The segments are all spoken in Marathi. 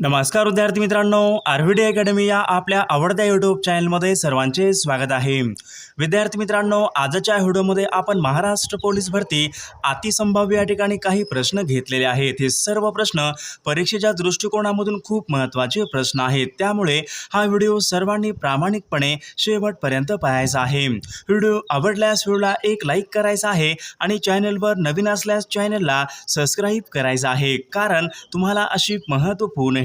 नमस्कार विद्यार्थी मित्रांनो आरव्हीडी अकॅडमी या आपल्या आवडत्या यूट्यूब चॅनलमध्ये सर्वांचे स्वागत आहे. विद्यार्थी मित्रांनो आजच्या व्हिडिओमध्ये आपण महाराष्ट्र पोलीस भरती अतिसंभाव्य या ठिकाणी काही प्रश्न घेतलेले आहेत. हे सर्व प्रश्न परीक्षेच्या दृष्टिकोनामधून खूप महत्त्वाचे प्रश्न आहेत. त्यामुळे हा व्हिडिओ सर्वांनी प्रामाणिकपणे शेवटपर्यंत पाहायचा आहे. व्हिडिओ आवडल्यास व्हिडिओला एक लाईक करायचा आहे आणि चॅनलवर नवीन असल्यास चॅनलला सबस्क्राईब करायचं आहे. कारण तुम्हाला अशी महत्त्वपूर्ण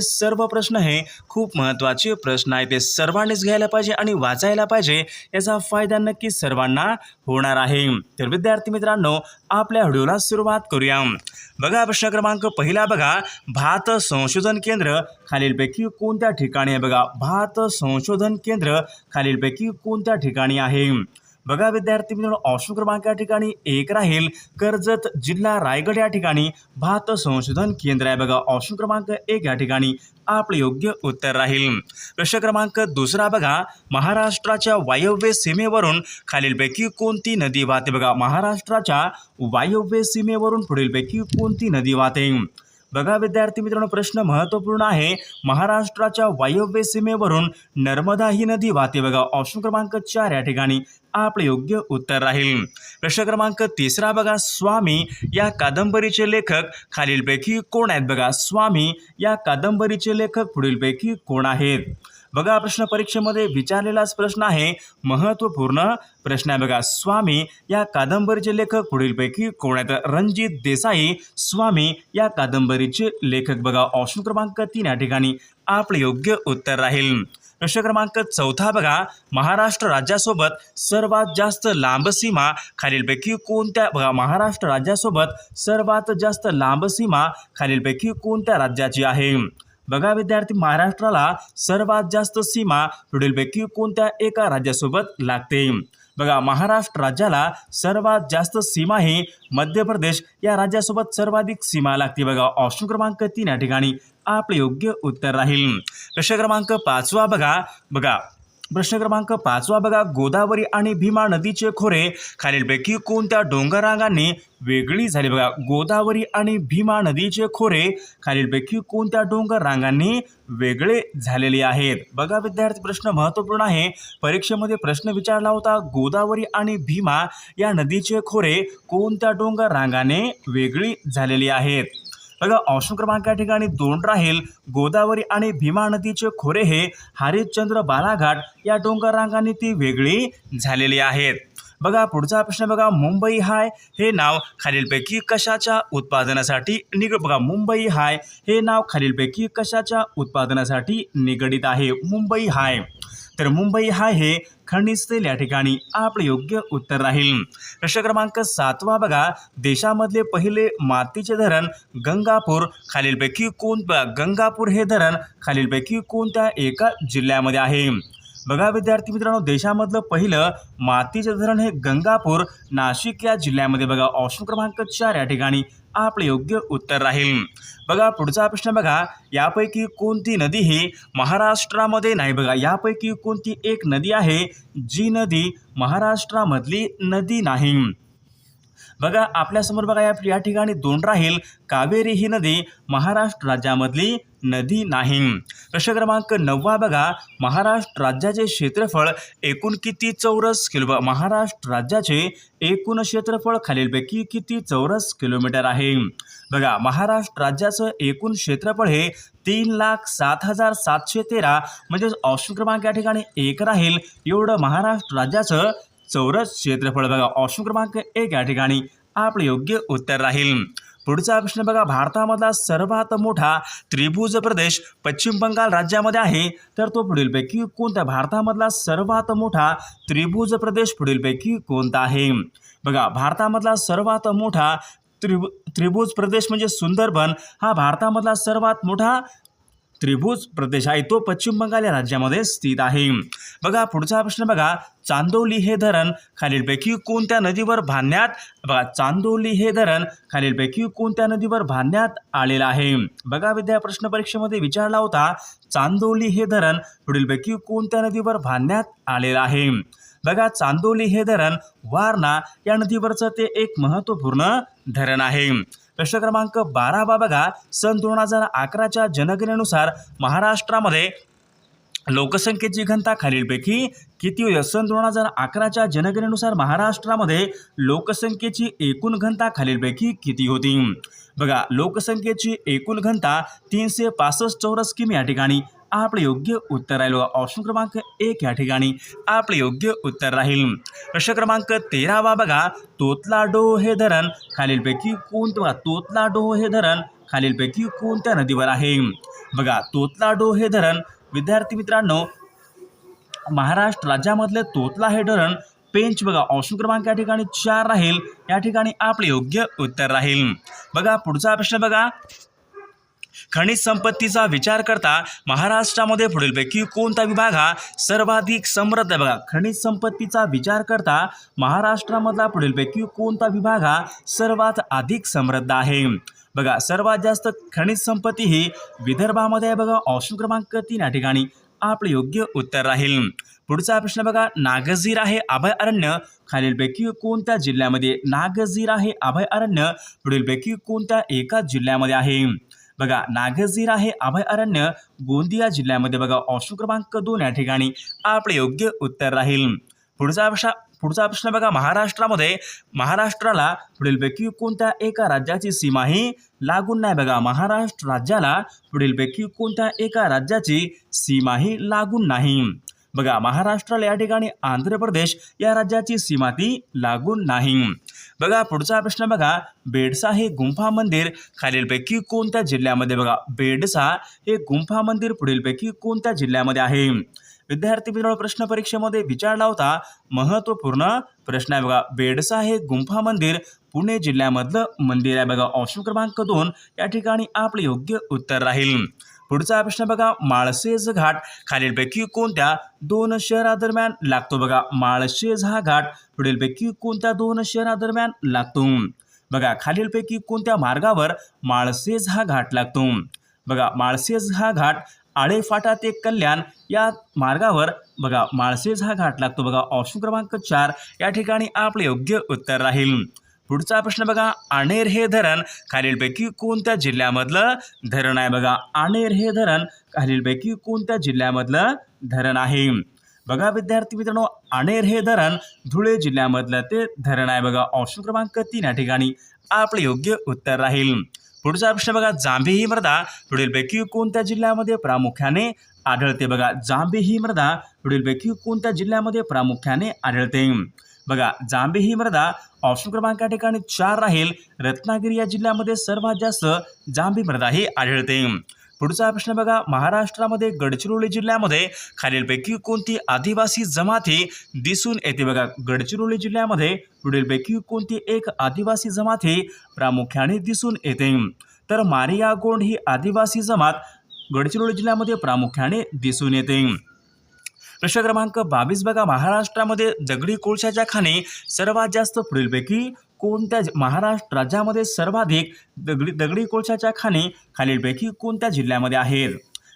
सर्व प्रश्न हे खूप महत्त्वाचे प्रश्न आहेत. ते सर्वांनीच घ्यायला पाहिजे आणि वाचायला पाहिजे. याचा फायदा नक्की सर्वांना होणार आहे. तर विद्यार्थी मित्रांनो आपल्या व्हिडिओला सुरुवात करूया. बघा प्रश्न क्रमांक पहिला बघा. भात संशोधन केंद्र खालीलपैकी कोणत्या ठिकाणी आहे? बघा भात संशोधन केंद्र खालीलपैकी कोणत्या ठिकाणी आहे? बघा विद्यार्थी मित्रांनो ऑप्शन क्रमांक या ठिकाणी एक राहील. कर्जत जिल्हा रायगड या ठिकाणी भात संशोधन केंद्र आहे बघा. ऑप्शन क्रमांक एक या ठिकाणी आपले योग्य उत्तर राहील. प्रश्न क्रमांक दुसरा बघा. महाराष्ट्राच्या वायव्य सीमेवरून खालीलपैकी कोणती नदी वाहते बघा? महाराष्ट्राच्या वायव्य सीमेवरून पुढीलपैकी कोणती नदी वाहते? बघा विद्यार्थी मित्रांनो प्रश्न महत्त्वपूर्ण आहे. महाराष्ट्राच्या वायव्य सीमेवरून नर्मदा ही नदी वाहते बघा. ऑप्शन क्रमांक चार या ठिकाणी आपले योग्य उत्तर राहील. प्रश्न क्रमांक तिसरा बघा स्वामी या कादंबरीचे लेखक खालीलपैकी कोण आहेत बघा? स्वामी या कादंबरीचे लेखक पुढीलपैकी कोण आहेत? बघा प्रश्न परीक्षेमध्ये विचारलेलाच प्रश्न आहे. महत्त्वपूर्ण प्रश्न आहे बघा. स्वामी या कादंबरीचे लेखक पुढीलपैकी कोण आहेत? रणजित देसाई स्वामी या कादंबरीचे लेखक बघा. ऑप्शन क्रमांक तीन या ठिकाणी आपले योग्य उत्तर राहील. प्रश्न क्रमांक चौथा बघा. महाराष्ट्र राज्यासोबत सर्वात जास्त लांब सीमा खालीलपैकी कोणत्या बघा महाराष्ट्र राज्यासोबत सर्वात जास्त लांब सीमा खालीलपैकी कोणत्या राज्याची आहे? बघा विद्यार्थी महाराष्ट्राला सर्वात जास्त सीमा पुढीलपैकी कोणत्या एका राज्यासोबत लागते? बघा महाराष्ट्र राज्याला सर्वात जास्त सीमा ही मध्य प्रदेश या राज्यासोबत सर्वाधिक सीमा लागते बघा. ऑप्शन क्रमांक तीन या ठिकाणी. आपले योग्य उत्तर राहील. प्रश्न क्रमांक पाचवा बघा. बघा. प्रश्न क्रमांक पाचवा बघा. गोदावरी आणि भीमा नदीचे खोरे खालीलपैकी कोणत्या डोंगररांगांनी वेगळी झाली? बघा. गोदावरी आणि भीमा नदीचे खोरे खालीलपैकी कोणत्या डोंगर रांगांनी वेगळे झालेले आहेत? बघा विद्यार्थी प्रश्न महत्त्वपूर्ण आहे. परीक्षेमध्ये प्रश्न विचारला होता गोदावरी आणि भीमा या नदीचे खोरे कोणत्या डोंगर रांगाने वेगळी झालेली आहेत? बघा ऑप्शन क्रमांक या ठिकाणी दोन राहील गोदावरी आणि भीमा नदीचे खोरे हे हरिश्चंद्र बालाघाट या डोंगर रांगांनी ती वेगळी झालेली आहेत. बघा पुढचा प्रश्न बघा मुंबई हाय हे नाव खालीलपैकी कशाच्या उत्पादनासाठी निग बघा मुंबई हाय हे नाव खालीलपैकी कशाच्या उत्पादनासाठी निगडित आहे? मुंबई हाय. तर मुंबई हा हे खनिज तेल या ठिकाणी आपलं योग्य उत्तर राहील. प्रश्न क्रमांक सातवा बघा. देशामधले पहिले मातीचे धरण गंगापूर. खालीलपैकी कोण गंगापूर हे धरण खालीलपैकी कोणत्या एका जिल्ह्यामध्ये आहे? बघा विद्यार्थी मित्रांनो देशामधलं पहिलं मातीचे धरण हे गंगापूर. नाशिक या जिल्ह्यामध्ये बघा. ऑप्शन क्रमांक चार या ठिकाणी आपले योग्य उत्तर राहील. बघा पुढचा प्रश्न बघा. यापैकी कोणती नदी ही महाराष्ट्रामध्ये नाही? बघा यापैकी कोणती एक नदी आहे जी नदी महाराष्ट्रामधली नदी नाही? बघा आपल्यासमोर बघा या या ठिकाणी दोन राहील. कावेरी ही नदी महाराष्ट्र राज्यामधली नदी नाही. प्रश्न क्रमांक नववा बघा. महाराष्ट्र राज्याचे क्षेत्रफळ एकूण किती चौरस किलो महाराष्ट्र राज्याचे एकूण क्षेत्रफळ खालीलपैकी किती चौरस किलोमीटर आहे? बघा महाराष्ट्र राज्याचं एकूण क्षेत्रफळ हे तीन लाख सात हजार सातशे तेरा. म्हणजेच ऑप्शन क्रमांक या ठिकाणी एक राहील. एवढं महाराष्ट्र राज्याचं चौरस क्षेत्रफळ बघा. ऑप्शन क्रमांक एक या ठिकाणी. आपलं योग्य उत्तर राहील. पुढचा प्रश्न बघा. भारतामधला सर्वात मोठा त्रिभुज प्रदेश पश्चिम बंगाल राज्यामध्ये आहे. तर तो पुढीलपैकी कोणता? भारतामधला सर्वात मोठा त्रिभुज प्रदेश पुढीलपैकी कोणता आहे? बघा. भारतामधला सर्वात मोठा त्रिभु त्रिभुज प्रदेश म्हणजे सुंदरबन. हा भारतामधला सर्वात मोठा त्रिभुज प्रदेश आहे. तो पश्चिम बंगाल या राज्यामध्ये स्थित आहे. बघा पुढचा प्रश्न बघा. चांदोली हे धरण खालीलपैकी कोणत्या नदीवर बांधण्यात बघा चांदोली हे धरण खालीलपैकी कोणत्या नदीवर बांधण्यात आलेलं आहे? बघा विद्या प्रश्न परीक्षेमध्ये विचारला होता. चांदोली हे धरण पुढीलपैकी कोणत्या नदीवर बांधण्यात आलेलं आहे? बघा चांदोली हे धरण वारणा या नदीवरचं ते एक महत्त्वपूर्ण धरण आहे. प्रश्न क्रमांक बारा बा बघा. सन दोन हजार अकराच्या जनगणनेनुसार महाराष्ट्रामध्ये लोकसंख्येची घनता खालीलपैकी किती होईल सन दोन हजार अकराच्या जनगणनेनुसार महाराष्ट्रामध्ये लोकसंख्येची एकूण घनता खालीलपैकी किती होती? बघा लोकसंख्येची एकूण घनता तीनशे पासष्ट चौरस किमी या ठिकाणी. आपले योग्य उत्तर राहील बघा. ऑप्शन क्रमांक एक या ठिकाणी. आपले योग्य उत्तर राहील. प्रश्न क्रमांक तेरावा बघा. तोतला डो हे धरण. खालीलपैकी कोणतं बघा तोतलाडो हे धरण. खालीलपैकी कोणत्या नदीवर आहे? बघा तोतलाडो हे धरण. विद्यार्थी मित्रांनो महाराष्ट्र राज्यामधले तोतला हे धरण. पेंच बघा ऑप्शन क्रमांक या ठिकाणी चार राहील. या ठिकाणी आपले योग्य उत्तर राहील. बघा पुढचा प्रश्न बघा. खनिज संपत्तीचा विचार करता महाराष्ट्रामध्ये पुढीलपैकी कोणता विभाग हा सर्वाधिक समृद्ध आहे? बघा खनिज संपत्तीचा विचार करता महाराष्ट्रामधला पुढीलपैकी कोणता विभाग हा सर्वात अधिक समृद्ध आहे? बघा सर्वात जास्त खनिज संपत्ती ही विदर्भामध्ये आहे बघा ऑप्शन क्रमांक तीन या ठिकाणी. आपले योग्य उत्तर राहील. पुढचा प्रश्न बघा नागझीर आहे अभय अरण्य. खालीलपैकी कोणत्या जिल्ह्यामध्ये नागझीर आहे अभय अरण्य? पुढीलपैकी कोणत्या एका जिल्ह्यामध्ये आहे? बघा नागझीरा हे अभयारण्य गोंदिया जिल्ह्यामध्ये बघा ऑप्शन क्रमांक दोन या ठिकाणी आपले योग्य उत्तर राहील. पुढचा प्रश्न पुढचा प्रश्न बघा महाराष्ट्रामध्ये महाराष्ट्राला पुढीलपैकी कोणत्या एका राज्याची सीमा ही लागून नाही बघा महाराष्ट्र राज्याला पुढीलपैकी कोणत्या एका राज्याची सीमा ही लागून नाही. बघा महाराष्ट्राला या ठिकाणी आंध्र प्रदेश या राज्याची सीमा ती लागून नाही. बघा पुढचा प्रश्न बघा. बेडसा हे गुंफा मंदिर खालीलपैकी कोणत्या जिल्ह्यामध्ये बघा? बेडसा हे गुंफा मंदिर पुढीलपैकी कोणत्या जिल्ह्यामध्ये आहे? विद्यार्थी मित्रांनो प्रश्न परीक्षेमध्ये विचारला होता. महत्त्वपूर्ण प्रश्न आहे बघा. बेडसा हे गुंफा मंदिर पुणे जिल्ह्यामधलं मंदिर आहे बघा. ऑप्शन क्रमांक दोन. या ठिकाणी आपले योग्य उत्तर राहील. पुढचा प्रश्न बघा माळशेज घाट. खालीलपैकी कोणत्या दोन शहरादरम्यान लागतो? बघा माळशेज हा घाट पुढीलपैकी कोणत्या दोन शहरादरम्यान लागतो? बघा खालीलपैकी कोणत्या मार्गावर माळशेज हा घाट लागतो? बघा माळशेज हा घाट आळेफाटा ते कल्याण. या मार्गावर बघा माळशेज हा घाट लागतो. बघा ऑप्शन क्रमांक चार. या ठिकाणी आपले योग्य उत्तर राहील. पुढचा प्रश्न बघा आणेर हे धरण खालीलपैकी कोणत्या जिल्ह्यामधलं धरण आहे? बघा आणेर हे धरण खालीलपैकी कोणत्या जिल्ह्यामधलं धरण आहे? बघा विद्यार्थी मित्रांनो आणेर हे धरण धुळे जिल्ह्यामधलं ते धरण आहे. बघा ऑप्शन क्रमांक तीन या ठिकाणी आपले योग्य उत्तर राहील. पुढचा प्रश्न बघा जांभी ही मृदा पुढीलपैकी कोणत्या जिल्ह्यामध्ये प्रामुख्याने आढळते? बघा जांभी ही मृदा पुढीलपैकी कोणत्या जिल्ह्यामध्ये प्रामुख्याने आढळते? बघा जांबे ही मृदा ऑप्शन क्रमांक या ठिकाणी चार राहील. रत्नागिरी या जिल्ह्यामध्ये सर्वात जास्त जांभी मृदा ही आढळते. पुढचा प्रश्न बघा महाराष्ट्रामध्ये गडचिरोली जिल्ह्यामध्ये खालीलपैकी कोणती आदिवासी जमाती दिसून येते? बघा गडचिरोली जिल्ह्यामध्ये पुढीलपैकी कोणती एक आदिवासी जमात ही प्रामुख्याने दिसून येते? तर मारिया गोंड ही आदिवासी जमात गडचिरोली जिल्ह्यामध्ये प्रामुख्याने दिसून येते. प्रश्न क्रमांक बावीस बघा. महाराष्ट्रामध्ये दगडी कोळशाच्या खाणी सर्वात जास्त पुढीलपैकी कोणत्या महाराष्ट्र राज्यामध्ये सर्वाधिक दगडी दगडी कोळशाच्या खाणी खालीलपैकी कोणत्या जिल्ह्यामध्ये आहेत?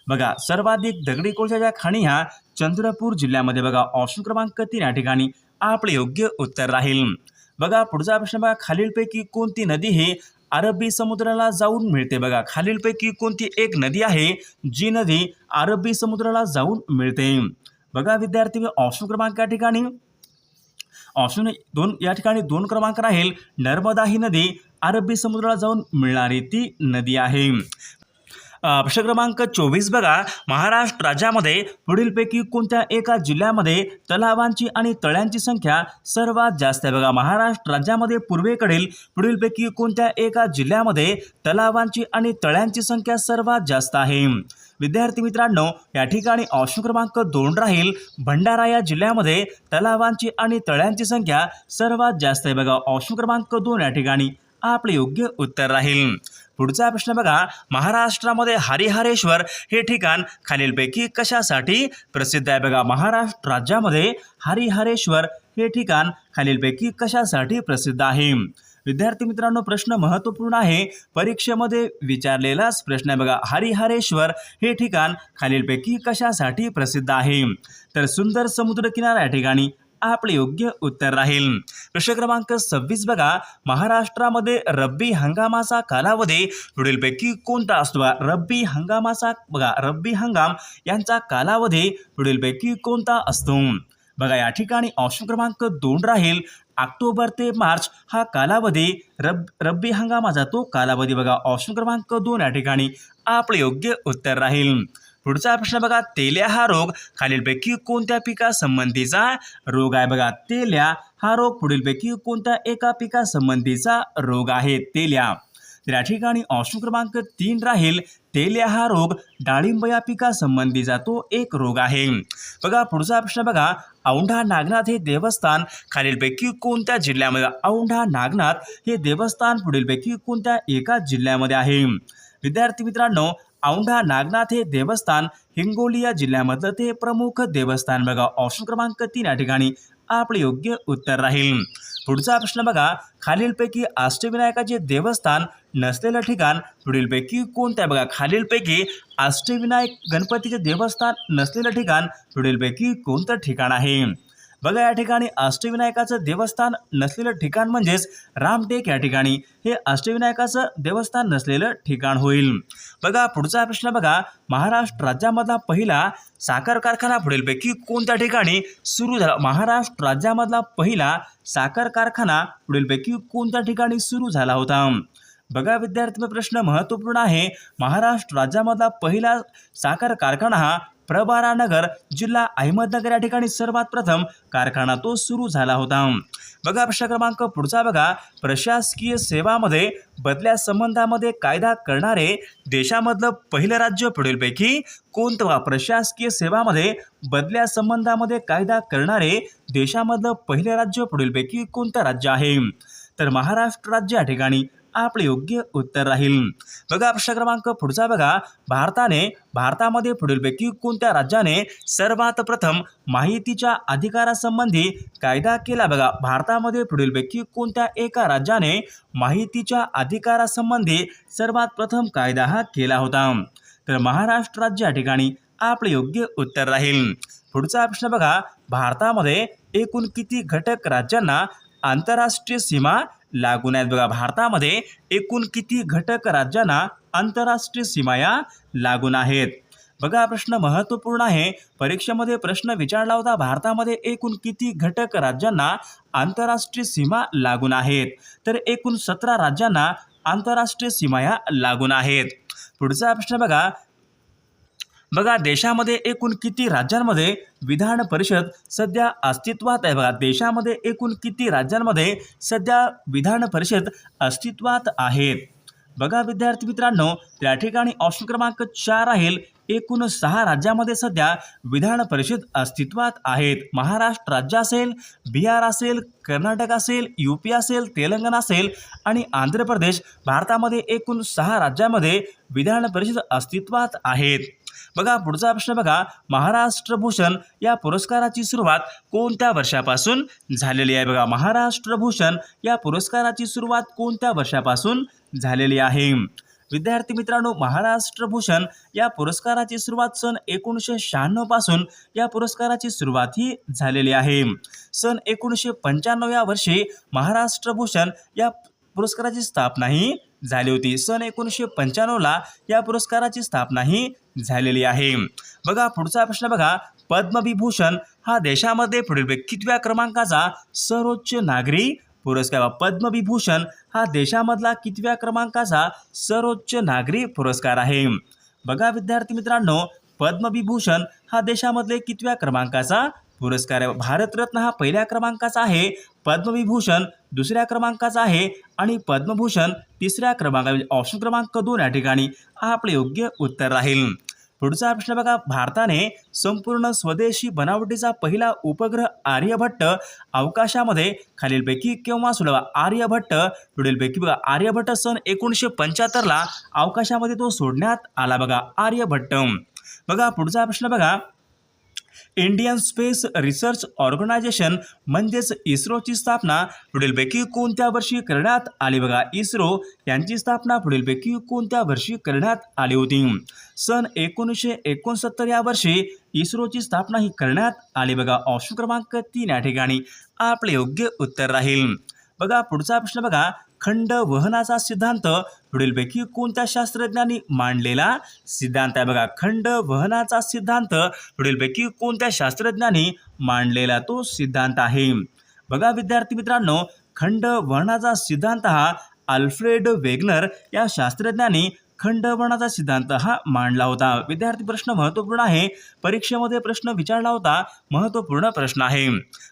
बघा सर्वाधिक दगडी कोळशाच्या खाणी ह्या चंद्रपूर जिल्ह्यामध्ये बघा. ऑप्शन क्रमांक तीन या ठिकाणी आपले योग्य उत्तर राहील. बघा पुढचा प्रश्न बघा. खालीलपैकी कोणती नदी ही अरबी समुद्राला जाऊन मिळते? बघा खालीलपैकी कोणती एक नदी आहे जी नदी अरबी समुद्राला जाऊन मिळते? बघा विद्यार्थी ऑप्शन क्रमांक या ठिकाणी. ऑप्शन दोन या ठिकाणी दोन क्रमांक राहील. नर्मदा ही नदी अरबी समुद्राला जाऊन मिळणारी ती नदी आहे. प्रश्न क्रमांक चोवीस बघा. महाराष्ट्र राज्यामध्ये पुढीलपैकी कोणत्या एका जिल्ह्यामध्ये तलावांची आणि तळ्यांची संख्या सर्वात जास्त आहे? बघा महाराष्ट्र राज्यामध्ये पूर्वेकडील पुढीलपैकी कोणत्या एका जिल्ह्यामध्ये तलावांची आणि तळ्यांची संख्या सर्वात जास्त आहे? विद्यार्थी मित्रांनो या ठिकाणी ऑप्शन क्रमांक दोन राहील. भंडारा या जिल्ह्यामध्ये तलावांची आणि तळ्यांची संख्या सर्वात जास्त आहे बघा. ऑप्शन क्रमांक दोन या ठिकाणी आपले योग्य उत्तर राहील. पुढचा प्रश्न बघा. महाराष्ट्रामध्ये हरिहरेश्वर हे ठिकाण खालीलपैकी कशासाठी प्रसिद्ध आहे बघा? महाराष्ट्र राज्यामध्ये हरिहरेश्वर हे ठिकाण खालीलपैकी कशासाठी प्रसिद्ध आहे? विद्यार्थी मित्रांनो प्रश्न महत्त्वपूर्ण आहे. परीक्षेमध्ये विचारलेलाच प्रश्न आहे. बघा हरिहरेश्वर हे ठिकाण खालीलपैकी कशासाठी प्रसिद्ध आहे? तर सुंदर समुद्रकिनारा या ठिकाणी आपले योग्य उत्तर राहील. प्रश्न क्रमांक सव्वीस बघा. महाराष्ट्रामध्ये रब्बी हंगामाचा कालावधी पुढीलपैकी कोणता असतो? रब्बी हंगामाचा बघा रब्बी हंगाम यांचा कालावधी पुढीलपैकी कोणता असतो? बघा या ठिकाणी ऑप्शन क्रमांक दोन राहील. ऑक्टोबर ते मार्च हा कालावधी रब रब्बी हंगामाचा तो कालावधी बघा. ऑप्शन क्रमांक दोन या ठिकाणी आपले योग्य उत्तर राहील. पुढचा प्रश्न बघा तेल्या हा रोग खालीलपैकी कोणत्या पिकासंबंधीचा रोग आहे? बघा तेल्या हा रोग पुढीलपैकी कोणत्या एका पिकासंबंधीचा रोग आहे? तेल्या. तर या ठिकाणी ऑप्शन क्रमांक तीन राहील. तेल्या हा रोग डाळिंब या पिकासंबंधीचा तो एक रोग आहे. बघा पुढचा प्रश्न बघा. औंढा नागनाथ हे देवस्थान खालीलपैकी कोणत्या जिल्ह्यामध्ये? औंढा नागनाथ हे देवस्थान पुढीलपैकी कोणत्या एका जिल्ह्यामध्ये आहे? विद्यार्थी मित्रांनो औंढा नागनाथ हे देवस्थान हिंगोली या जिल्ह्यामधलं ते प्रमुख देवस्थान बघा. ऑप्शन क्रमांक तीन या ठिकाणी आपले योग्य उत्तर राहील. पुढचा प्रश्न बघा. खालीलपैकी अष्टविनायकाचे देवस्थान नसलेलं ठिकाण. पुढीलपैकी कोणत्या बघा खालीलपैकी अष्टविनायक गणपतीचे देवस्थान नसलेलं ठिकाण. पुढीलपैकी कोणतं ठिकाण आहे? बघा या ठिकाणी अष्टविनायकाचं देवस्थान नसलेलं ठिकाण म्हणजेच रामटेक या ठिकाणी. हे अष्टविनायकाचं देवस्थान नसलेलं ठिकाण होईल. बघा पुढचा प्रश्न बघा. महाराष्ट्र राज्यामधला पहिला साखर कारखाना पुढीलपैकी कोणत्या ठिकाणी सुरू झाला? महाराष्ट्र राज्यामधला पहिला साखर कारखाना पुढीलपैकी कोणत्या ठिकाणी सुरू झाला होता? बघा विद्यार्थी प्रश्न महत्त्वपूर्ण आहे. महाराष्ट्र राज्यामधला पहिला साखर कारखाना हा प्रभारानगर जिल्हा अहमदनगर या ठिकाणी सर्वात प्रथम कारखाना तो सुरू झाला होता. बघा प्रश्न क्रमांक पुढचा बघा. प्रशासकीय सेवामध्ये बदल्या संबंधामध्ये कायदा करणारे देशामधलं पहिलं राज्य पुढीलपैकी कोणतं? प्रशासकीय सेवामध्ये बदल्या संबंधामध्ये कायदा करणारे देशामधलं पहिलं राज्य पुढीलपैकी कोणतं राज्य आहे? तर महाराष्ट्र राज्य या ठिकाणी आपले योग्य उत्तर राहील. बघा प्रश्न क्रमांक पुढचा बघा. भारताने भारतामध्ये पुढीलपैकी कोणत्या राज्याने सर्वात प्रथम माहितीच्या अधिकारासंबंधी कायदा केला? बघा भारतामध्ये पुढीलपैकी कोणत्या एका राज्याने माहितीच्या अधिकारासंबंधी सर्वात प्रथम कायदा हा केला होता? तर महाराष्ट्र राज्य या ठिकाणी आपले योग्य उत्तर राहील. पुढचा प्रश्न बघा. भारतामध्ये एकूण किती घटक राज्यांना आंतरराष्ट्रीय सीमा लागून आहेत. बघा भारतामध्ये एकूण किती घटक राज्यांना आंतरराष्ट्रीय सीमाया लागून आहेत? बघा हा प्रश्न महत्त्वपूर्ण आहे. परीक्षेमध्ये प्रश्न विचारला होता. भारतामध्ये एकूण किती घटक राज्यांना आंतरराष्ट्रीय सीमा लागून आहेत? तर एकूण सतरा राज्यांना आंतरराष्ट्रीय सीमाया लागून आहेत. पुढचा प्रश्न बघा. बघा देशामध्ये एकूण किती राज्यांमध्ये विधान परिषद सध्या अस्तित्वात आहे बघा. देशामध्ये एकूण किती राज्यांमध्ये सध्या विधान परिषद अस्तित्वात आहेत बघा विद्यार्थी मित्रांनो त्या ठिकाणी ऑप्शन क्रमांक चार राहील. एकूण सहा राज्यामध्ये सध्या विधान परिषद अस्तित्वात आहेत. महाराष्ट्र राज्य असेल बिहार असेल कर्नाटक असेल यू पी असेल तेलंगणा असेल आणि आंध्र प्रदेश भारतामध्ये एकूण सहा राज्यामध्ये विधान परिषद अस्तित्वात आहेत. बघा पुढचा प्रश्न बघा. महाराष्ट्र भूषण या पुरस्काराची सुरुवात कोणत्या वर्षापासून झालेली आहे? बघा महाराष्ट्र भूषण या पुरस्काराची सुरुवात कोणत्या वर्षापासून झालेली आहे? विद्यार्थी मित्रांनो महाराष्ट्र भूषण या पुरस्काराची सुरुवात सन एकोणीसशे शहाण्णवपासून या पुरस्काराची सुरुवात ही झालेली आहे. सन एकोणीसशे पंच्याण्णव या वर्षी महाराष्ट्र भूषण या पुरस्काराची स्थापना ही झाली होती. सन एकोणीसशे पंच्याण्णवला या पुरस्काराची स्थापनाही झालेली आहे. बघा पुढचा प्रश्न बघा. पद्मविभूषण हा देशामध्ये पुढील कितव्या क्रमांकाचा सर्वोच्च नागरी पुरस्कार? पद्मविभूषण हा देशामधला कितव्या क्रमांकाचा सर्वोच्च नागरी पुरस्कार आहे? बघा विद्यार्थी मित्रांनो पद्मविभूषण हा देशामधले कितव्या क्रमांकाचा पुरस्कार भारतरत्न हा पहिल्या क्रमांकाचा आहे. पद्मविभूषण दुसऱ्या क्रमांकाचा आहे. आणि पद्मभूषण तिसऱ्या क्रमांका म्हणजे ऑप्शन क्रमांक दोन या ठिकाणी हा आपले योग्य उत्तर राहील. पुढचा प्रश्न बघा. भारताने संपूर्ण स्वदेशी बनावटीचा पहिला उपग्रह आर्यभट्ट अवकाशामध्ये खालीलपैकी केव्हा सोडवा? आर्यभट्ट पुढीलपैकी बघा. आर्यभट्ट सन एकोणीसशे पंच्याहत्तरला अवकाशामध्ये तो सोडण्यात आला बघा. आर्यभट्ट. बघा पुढचा प्रश्न बघा. इंडियन स्पेस रिसर्च ऑर्गनायझेशन म्हणजेच इस्रोची स्थापना पुढीलपैकी कोणत्या वर्षी करण्यात आली? बघा इस्रो यांची स्थापना पुढीलपैकी कोणत्या वर्षी करण्यात आली होती? सन एकोणीसशे एकोणसत्तर या वर्षी इस्रोची स्थापना ही करण्यात आली. बघा ऑप्शन क्रमांक तीन या ठिकाणी. आपले योग्य उत्तर राहील. बघा पुढचा प्रश्न बघा. खंड वहनाचा सिद्धांत पुढीलपैकी कोणत्या शास्त्रज्ञांनी मांडलेला? सिद्धांत आहे बघा खंड वहनाचा सिद्धांत पुढीलपैकी कोणत्या शास्त्रज्ञांनी मांडलेला तो सिद्धांत आहे? बघा विद्यार्थी मित्रांनो खंड वहनाचा सिद्धांत हा अल्फ्रेड वेगनर या शास्त्रज्ञांनी खंडपणाचा सिद्धांत हा मांडला होता. विद्यार्थी प्रश्न महत्त्वपूर्ण आहे. परीक्षेमध्ये प्रश्न विचारला होता. महत्त्वपूर्ण प्रश्न आहे.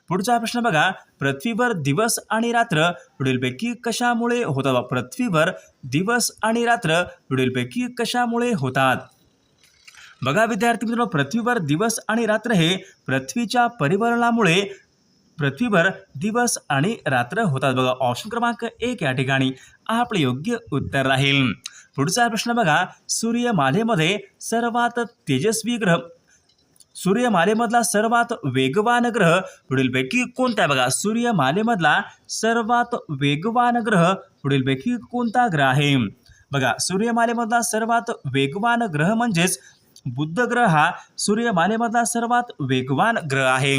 पुढचा प्रश्न बघा. पृथ्वीवर दिवस आणि रात्र पुढीलपैकी कशामुळे होतात पृथ्वीवर दिवस आणि रात्र पुढीलपैकी कशामुळे होतात? बघा विद्यार्थी मित्रांनो पृथ्वीवर दिवस आणि रात्र हे पृथ्वीच्या परिवर्तनामुळे पृथ्वीवर दिवस आणि रात्र होतात बघा. ऑप्शन क्रमांक एक या ठिकाणी. आपले योग्य उत्तर राहील. पुढचा प्रश्न बघा. सूर्यमालेमध्ये सर्वात तेजस्वी ग्रह. सूर्यमालेमधला सर्वात वेगवान ग्रह पुढीलपैकी कोणता आहे बघा? सूर्यमालेमधला सर्वात वेगवान ग्रह पुढीलपैकी कोणता ग्रह आहे? बघा सूर्यमालेमधला सर्वात वेगवान ग्रह म्हणजेच बुद्ध ग्रह हा सूर्यमालेमधला सर्वात वेगवान ग्रह आहे.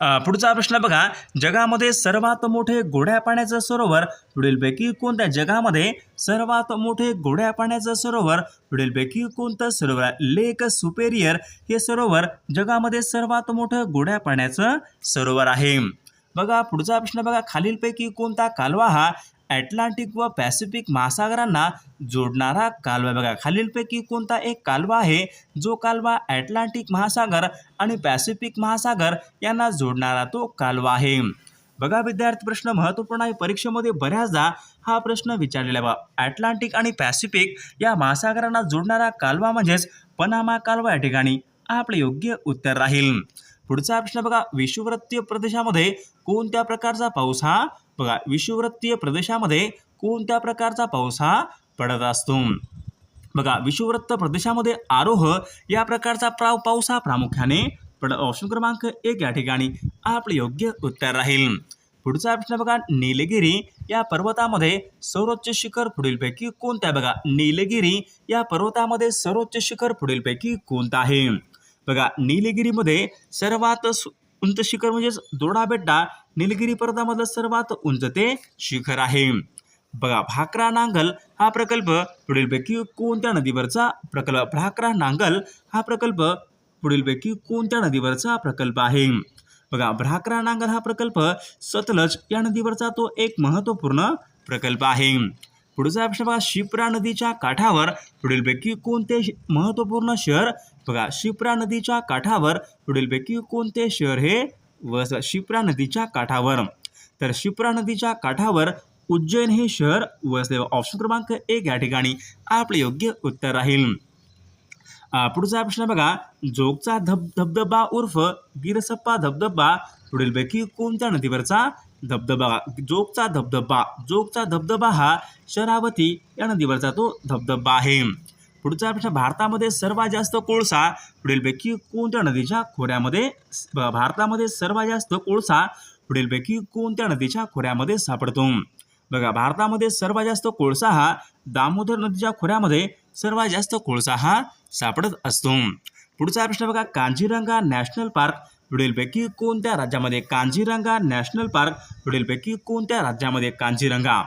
पुढचा प्रश्न बघा. जगामध्ये सर्वात मोठे गोड्या पाण्याचं सरोवर पुढीलपैकी कोणत्या जगामध्ये सर्वात मोठे गोड्या पाण्याचं सरोवर पुढीलपैकी कोणतं सरोवर? आहे लेक सुपेरियर हे सरोवर जगामध्ये सर्वात मोठं गोड्या पाण्याचं सरोवर आहे. बघा पुढचा प्रश्न बघा. खालीलपैकी कोणता कालवा हा ॲटलांटिक व पॅसिफिक महासागरांना जोडणारा कालवा. बघा खालीलपैकी कोणता एक कालवा आहे? जो कालवा ॲटलांटिक महासागर आणि पॅसिफिक महासागर यांना जोडणारा तो कालवा आहे. बघा विद्यार्थी प्रश्न महत्त्वपूर्ण आहे. परीक्षेमध्ये बऱ्याचदा हा प्रश्न विचारलेला बा अटलांटिक ॲटलांटिक आणि पॅसिफिक या महासागरांना जोडणारा कालवा म्हणजेच पनामा कालवा या ठिकाणी आपले योग्य उत्तर राहील. पुढचा प्रश्न बघा विषुववृत्तीय प्रदेशामध्ये कोणत्या प्रकारचा पाऊस हा बघा विषुववृत्तीय प्रदेशामध्ये कोणत्या प्रकारचा पाऊस हा पडत असतो? बघा विषुववृत्त प्रदेशामध्ये आरोह या प्रकारचा प्राव पाऊस हा प्रामुख्याने पड ऑप्शन क्रमांक एक या ठिकाणी. आपले योग्य उत्तर राहील. पुढचा प्रश्न बघा नीलगिरी या पर्वतामध्ये सर्वोच्च शिखर पुढीलपैकी कोणतं आहे? बघा नीलगिरी या पर्वतामध्ये सर्वोच्च शिखर पुढीलपैकी कोणतं आहे? बघा नीलगिरीमध्ये सर्वात उंच शिखर म्हणजेच दोडा बेट्टा निलगिरी पर्वतामधलं सर्वात उंच ते शिखर आहे. बघा भाकरा नांगल हा प्रकल्प पुढीलपैकी कोणत्या नदीवरचा प्रकल्प? भाकरा नांगल हा प्रकल्प पुढीलपैकी कोणत्या नदीवरचा प्रकल्प आहे? बघा भ्राकरा नांगल हा प्रकल्प सतलज या नदीवरचा तो एक महत्त्वपूर्ण प्रकल्प आहे. पुढचा प्रश्न बघा शिप्रा नदीच्या काठावर पुढीलपैकी कोणते श- महत्त्वपूर्ण शहर बघा शिप्रा नदीच्या काठावर पुढीलपैकी कोणते शहर हे? वस शिप्रा नदीच्या काठावर. तर शिप्रा नदीच्या काठावर उज्जैन हे शहर वसले ऑप्शन क्रमांक एक या ठिकाणी. आपले योग्य उत्तर राहील. पुढचा प्रश्न बघा जोगचा धब धबधबा उर्फ गिरसप्पा धबधबा पुढीलपैकी कोणत्या नदीवरचा धबधबा? जोगचा धबधबा जोगचा धबधबा हा शरावती या नदीवरचा तो धबधबा आहे. पुढचा प्रश्न भारतामध्ये सर्वात जास्त कोळसा पुढीलपैकी कोणत्या नदीच्या खोऱ्यामध्ये भारतामध्ये सर्वात जास्त कोळसा पुढीलपैकी कोणत्या नदीच्या खोऱ्यामध्ये सापडतो? बघा भारतामध्ये सर्वात जास्त कोळसा हा दामोदर नदीच्या खोऱ्यामध्ये सर्वात जास्त कोळसा हा सापडत असतो. पुढचा प्रश्न बघा कांजीरंगा नॅशनल पार्क पुढीलपैकी कोणत्या राज्यामध्ये? कांजीरंगा नॅशनल पार्क पुढीलपैकी कोणत्या राज्यामध्ये कांजीरंगा?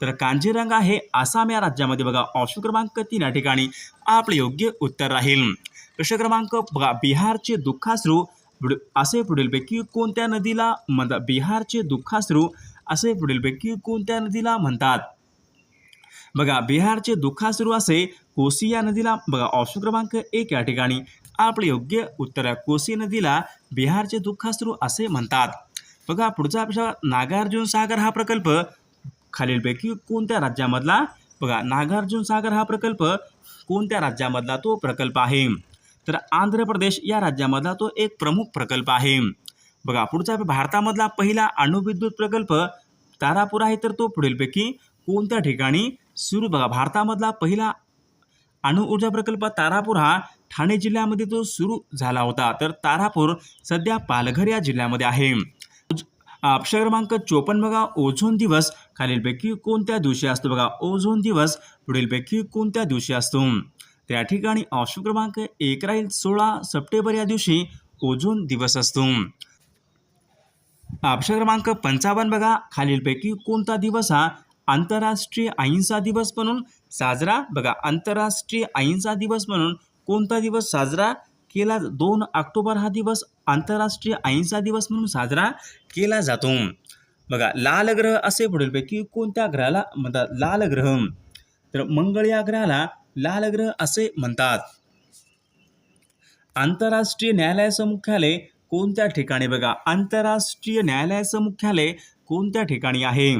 तर कांजीरंगा हे आसाम या राज्यामध्ये. बघा ऑप्शन क्रमांक तीन या ठिकाणी आपले योग्य उत्तर राहील. प्रश्न क्रमांक बघा बिहारचे दुःखाश्रू असे पुढीलपैकी कोणत्या नदीला म्हणतात बिहारचे दुःखाश्रू असे पुढीलपैकी कोणत्या नदीला म्हणतात? बघा बिहारचे दुःखाश्रू असे कोसी या नदीला बघा ऑप्शन क्रमांक एक या ठिकाणी आपले योग्य उत्तर आहे. कोसी नदीला बिहारचे दुःखाश्रू असे म्हणतात. बघा पुढचा प्रश्न नागार्जुन सागर हा प्रकल्प खालीलपैकी कोणत्या राज्यामधला? बघा नागार्जुन सागर हा प्रकल्प कोणत्या राज्यामधला तो प्रकल्प आहे? तर आंध्र प्रदेश या राज्यामधला तो एक प्रमुख प्रकल्प आहे. बघा पुढचा भारतामधला पहिला अणुविद्युत प्रकल्प. तारापूर आहे तर तो पुढीलपैकी कोणत्या ठिकाणी? सुरू बघा भारतामधला पहिला अणुऊर्जा प्रकल्प तारापूर हा ठाणे जिल्ह्यामध्ये तो सुरू झाला होता. तर तारापूर सध्या पालघर या जिल्ह्यामध्ये आहे. अक्षर क्रमांक चोपन्न बघा ओझोन दिवस. खालीलपैकी कोणत्या दिवशी असतो बघा ओझोन दिवस? पुढीलपैकी कोणत्या दिवशी असतो? त्या ठिकाणी ऑप्शन क्रमांक एक राहील. सोळा सप्टेंबर या दिवशी ओझोन दिवस असतो. अक्षर क्रमांक पंचावन्न बघा खालीलपैकी कोणता दिवस हा? आंतरराष्ट्रीय अहिंसा दिवस म्हणून साजरा बघा आंतरराष्ट्रीय अहिंसा दिवस म्हणून कोणता दिवस साजरा? केला दोन ऑक्टोबर हा दिवस आंतरराष्ट्रीय अहिंसा दिवस म्हणून साजरा केला जातो. बघा लाल ग्रह असे पुढीलपैकी कोणत्या ग्रहाला म्हणतात? लाल ग्रह. तर मंगळ या ग्रहाला लाल ग्रह असे म्हणतात. आंतरराष्ट्रीय न्यायालयाचं मुख्यालय कोणत्या ठिकाणी? बघा आंतरराष्ट्रीय न्यायालयाचं मुख्यालय कोणत्या ठिकाणी आहे?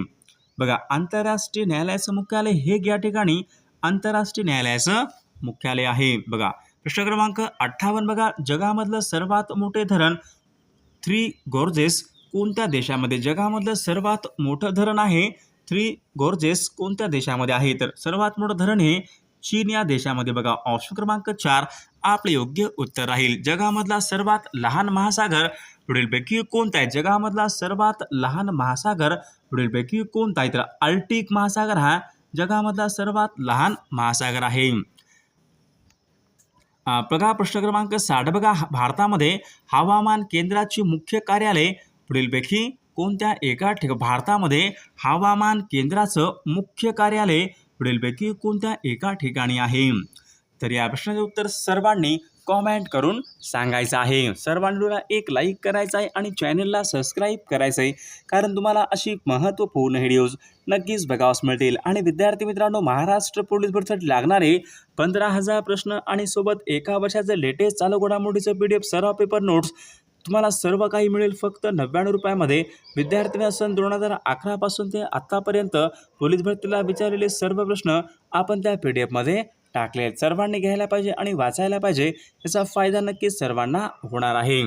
बघा आंतरराष्ट्रीय न्यायालयाचं मुख्यालय हे या ठिकाणी आंतरराष्ट्रीय न्यायालयाचं मुख्यालय आहे. बघा प्रश्न क्रमांक अठ्ठावन्न बघा. जगामधलं सर्वात मोठे धरण थ्री गोर्जेस कोणत्या देशामध्ये? जगामधलं सर्वात मोठं धरण आहे थ्री गोर्जेस कोणत्या देशामध्ये आहे? तर सर्वात मोठं धरण हे चीन या देशामध्ये बघा. ऑप्शन क्रमांक चार आपले योग्य उत्तर राहील. जगामधला सर्वात लहान महासागर पुढीलपैकी कोणता आहे? जगामधला सर्वात लहान महासागर पुढीलपैकी कोणता आहे? तर अल्टिक महासागर हा जगामधला सर्वात लहान महासागर आहे. बघा प्रश्न क्रमांक साठ बघा भारतामध्ये हवामान केंद्राची मुख्य कार्यालय पुढीलपैकी कोणत्या? एका ठिक भारतामध्ये हवामान केंद्राचं मुख्य कार्यालय पुढीलपैकी कोणत्या? एका ठिकाणी आहे. तर या प्रश्नाचे उत्तर सर्वांनी कॉमेंट करून सांगायचं आहे. सर्वांडूला एक लाईक करायचं आहे आणि चॅनलला सबस्क्राईब करायचं आहे. कारण तुम्हाला अशी महत्त्वपूर्ण व्हिडिओज नक्कीच बघावस मिळतील. आणि विद्यार्थी मित्रांनो महाराष्ट्र पोलीस भरतीसाठी लागणारे पंधरा हजार प्रश्न आणि सोबत एका वर्षाचं लेटेस्ट चालू घडामोडीचं पी डी एफ सर्व पेपर नोट्स तुम्हाला सर्व काही मिळेल फक्त नव्याण्णव रुपयामध्ये. विद्यार्थी सन दोन हजार अकरापासून ते आत्तापर्यंत पोलीस भरतीला विचारलेले सर्व प्रश्न आपण त्या पी डी एफमध्ये टाकले आहेत सर्वांनी घ्यायला पाहिजे आणि वाचायला पाहिजे याचा फायदा नक्कीच सर्वांना होणार आहे.